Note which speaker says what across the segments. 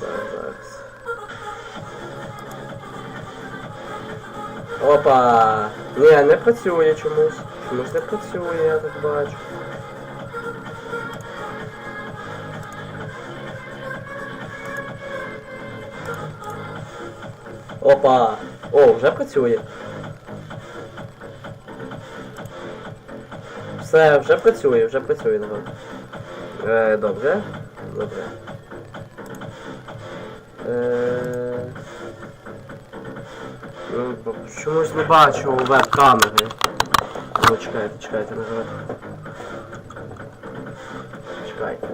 Speaker 1: зараз. Опа! Ні, не працює чомусь. Чомусь не працює, я так бачу. Опа! О, вже працює. Все, вже працює, вже працює, народ. Е, добре. Добре. Е, бо чомусь не бачу веб-камери. Ну, чекайте, чекайте, народ. Чекайте.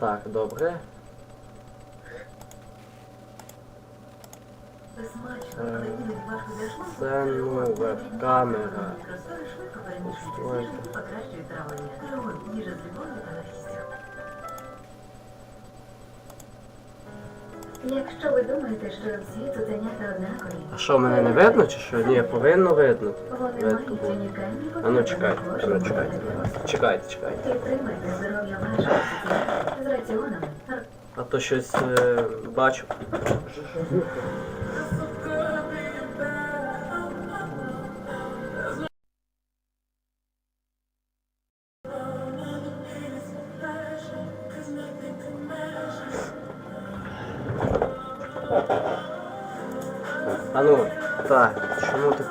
Speaker 1: Так, добре. Е, Це ну веб-камера.
Speaker 2: Легкістю. Якщо ви думаєте, що всі цуценята однакові,
Speaker 1: А що, мене не видно чи що? Ні, повинно видно.
Speaker 2: вони
Speaker 1: Видно
Speaker 2: мають
Speaker 1: було.
Speaker 2: унікальні
Speaker 1: А ну чекайте, а ну чекайте. Чекайте, чекайте.
Speaker 2: Підтримайте здоров'я вашого з раціонами.
Speaker 1: А то щось е, бачу.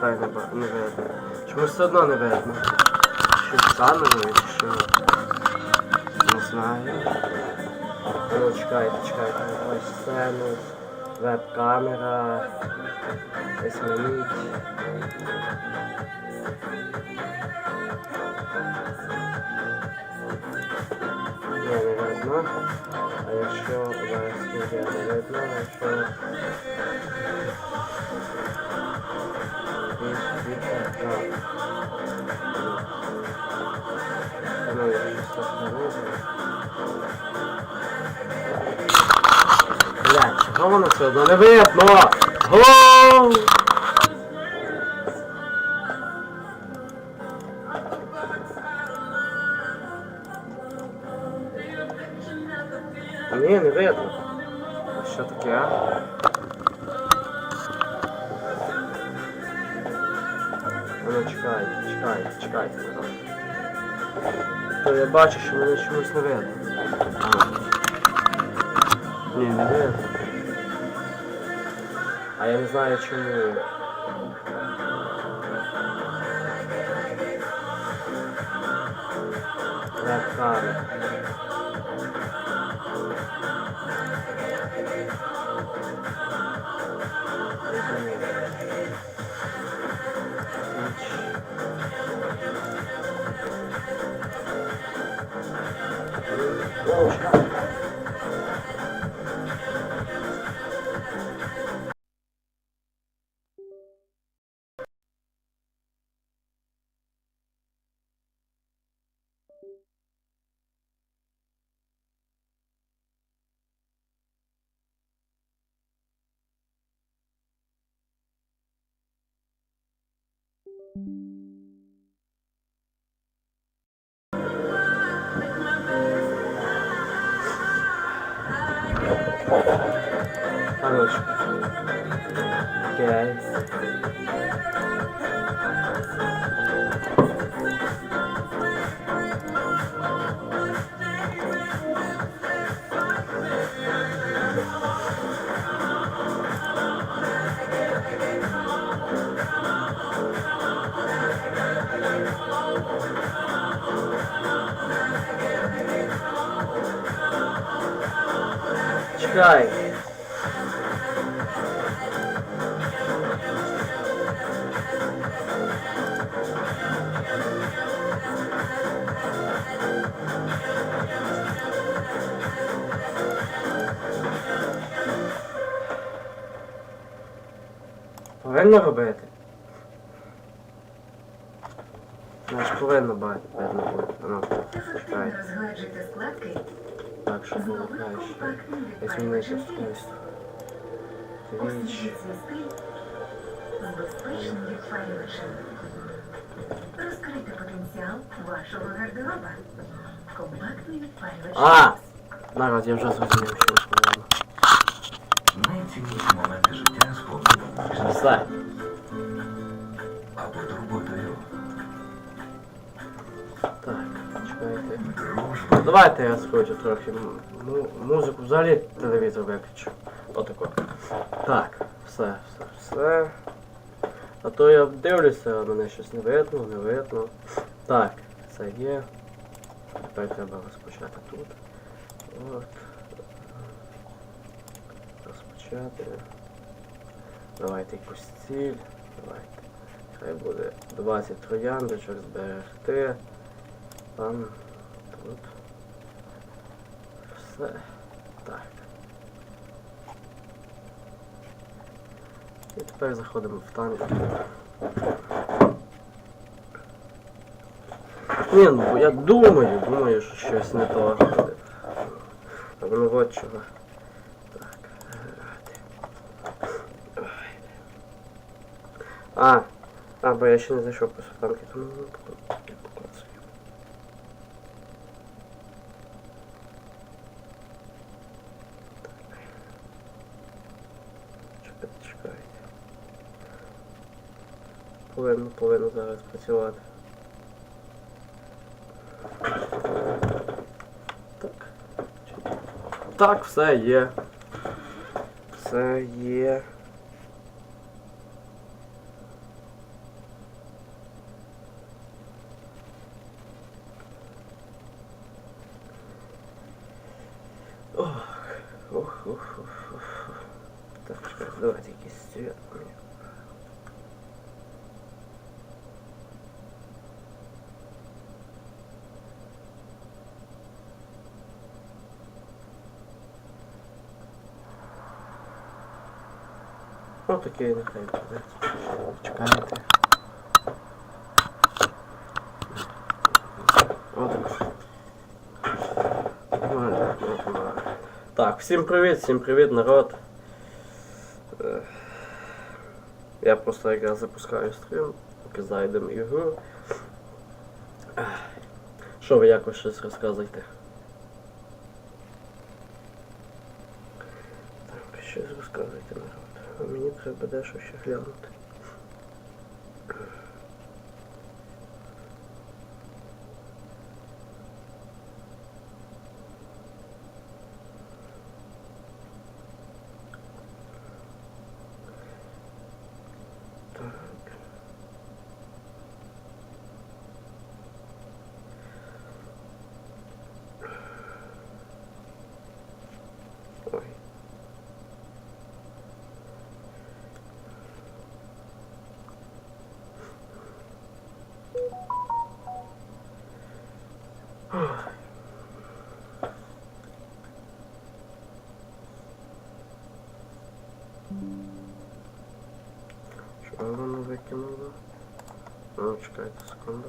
Speaker 1: Тепер не, видно? Чому все одно не видно? Чи що? Не знаю. Ну чекайте, чекайте, ось сцену, веб-камера, осьминіть. Ні, не видно. А якщо зараз студія не видно, якщо... Блядь, чого воно все одно не видно? Гоу! Бачу, що мене чомусь не видно. Ні, не видно. А я не знаю чому. Веб-камера. О, Oh, God. Arkadaşım. Gel. Чекай. Повинно робити. Значить повинно бати, видно бути. Ну,
Speaker 2: Ефективно
Speaker 1: чекай.
Speaker 2: розгладжуйте складки
Speaker 1: Так, щоб
Speaker 2: з
Speaker 1: було
Speaker 2: новим
Speaker 1: краще.
Speaker 2: компактним
Speaker 1: Я змінився
Speaker 2: відпалювачем
Speaker 1: в
Speaker 2: фільтру.
Speaker 1: Твіч.
Speaker 2: Освіжіть зв'язки з безпечним відпалювачем. Розкрийте потенціал вашого гардероба. Комплект Артефактний відпалювач.
Speaker 1: А! Народ, я вже зрозумів, що проблема.
Speaker 3: Найцінніші моменти життя сповнені
Speaker 1: Все.
Speaker 3: або
Speaker 1: Давайте я скручу трохи му- музику, взагалі телевізор виключу. Отако. Так, все, все, все. А то я дивлюся, а мене щось не видно, не видно. Так, це є. Тепер треба розпочати тут. От. Розпочати. Давайте якусь ціль. Давайте. Хай буде 20 трояндочок зберегти. Там. Все. Так. І тепер заходимо в танк. Ні, ну я думаю, думаю, що щось не то. Ну от чого. Так. А, а, бо я ще не зайшов по танки, тому ну, поки- я поклацаю. Чекайте, чекайте. Повинно, повинно зараз працювати. Так. Так, все є. Все є. Ну такий нехай буде. Чекайте. Так, всім привіт, всім привіт, народ. Е, Я просто якраз запускаю стрім, поки зайдемо ігру. Що ви якось щось розказуєте? Так, щось розказуйте, народ. А буде треба дещо ще глянути. Що воно викинуло? Ну, чекайте секунду.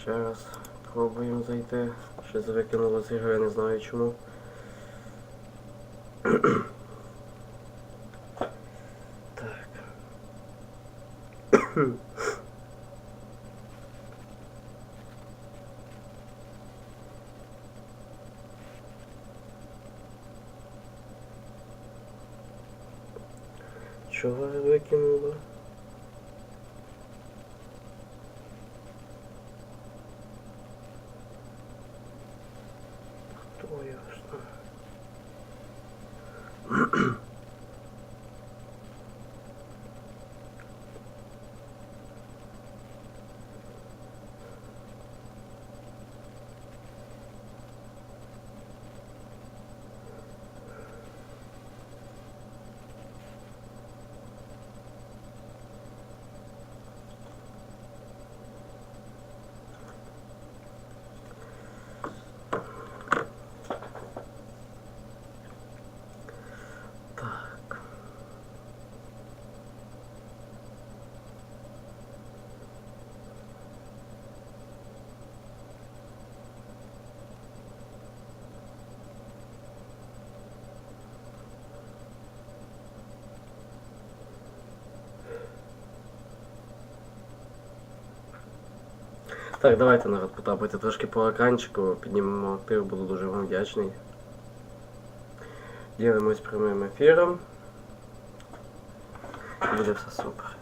Speaker 1: Ще раз пробуємо зайти. Щось викинуло з ігри, не знаю чому. так. Чого викинуло? Хто Так, давайте народ потапайте трошки по екранчику, піднімемо актив, буду дуже вам вдячний. Ділимось прямим ефіром. Буде все супер.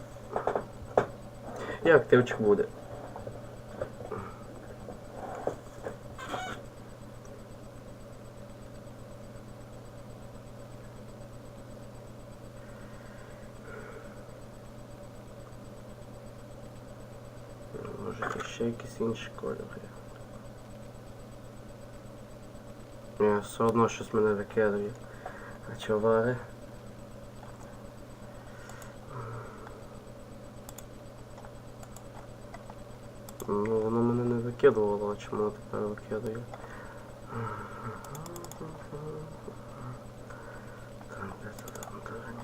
Speaker 1: І активчик буде. Може ще якісь інші кольори. Ні, все одно щось мене викидує. А чувари? Ну, воно мене не викидувало, а чому тепер викидує? Так, де це там дурень?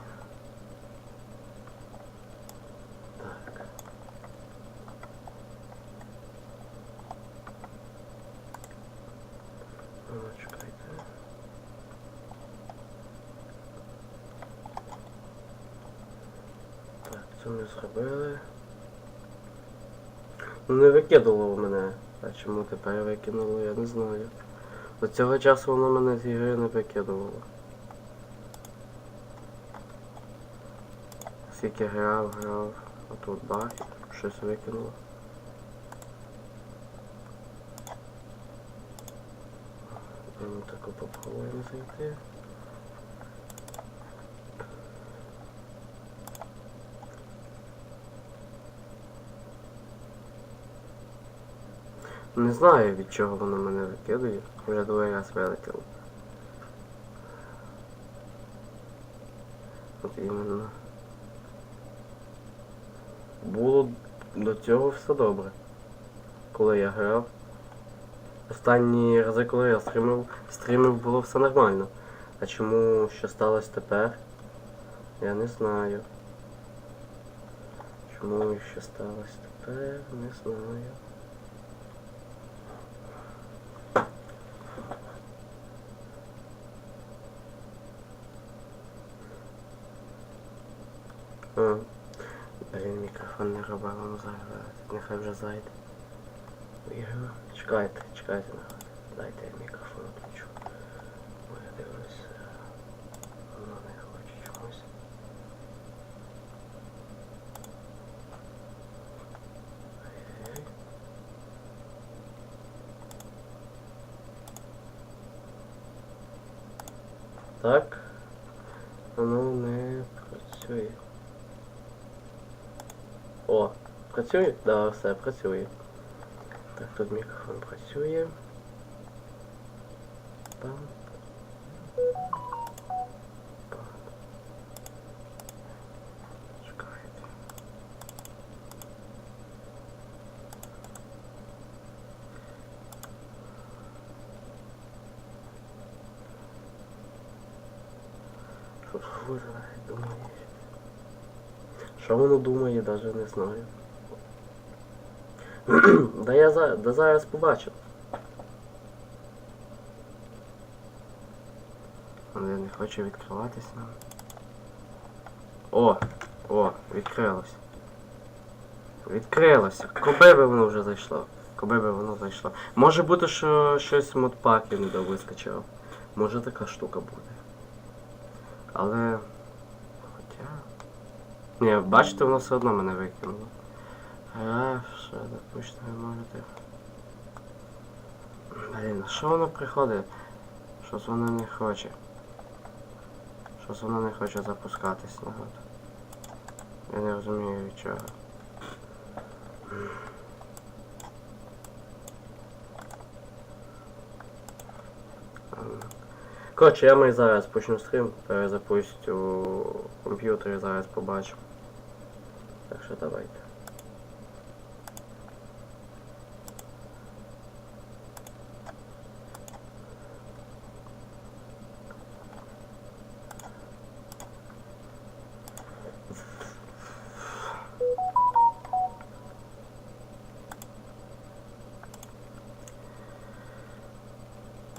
Speaker 1: Так. Ну, чекайте. Так, це ми зробили. Ну не викидало мене. А чому тепер викинуло, я не знаю. До цього часу воно мене з ігри не викидувало. Скільки грав, грав, а тут бах, щось викинуло. Ну тако попробуємо зайти. Не знаю від чого воно мене викидує. Вже другий раз вилетіло. От іменно. Було до цього все добре. Коли я грав. Останні рази, коли я стримив, стримив було все нормально. А чому що сталося тепер? Я не знаю. Чому що сталося тепер? Не знаю. А, блін, мікрофон не знаю. Нехай вже зайде. Чекайте, чекайте. Дайте я мікрофон включу. Бо я дивлюсь. е, Воно не хоче чомусь. Ай-яй-яй. Так. Воно не працює. О, працює? Да, все, працює. Так, тут мікрофон працює. Пам. Пам. Чекайте. Що буде, думає? Що воно думає, навіть не знаю. да я за, да зараз побачу. Але не хоче відкриватися. О! О, відкрилось. Відкрилося. Коби би воно вже зайшло. Коби би воно зайшло. Може бути, що щось з модпаків не довискочило. Може така штука буде. Але. Хоча. Ні, бачите, воно все одно мене викинуло. А, все, допустимо, ви можете. Блін, що воно приходить? Щось воно не хоче. Щось воно не хоче запускатись народ. Я не розумію від чого. Коротше, я маю зараз почну стрім, перезапустю комп'ютер і зараз побачу. Так що давайте.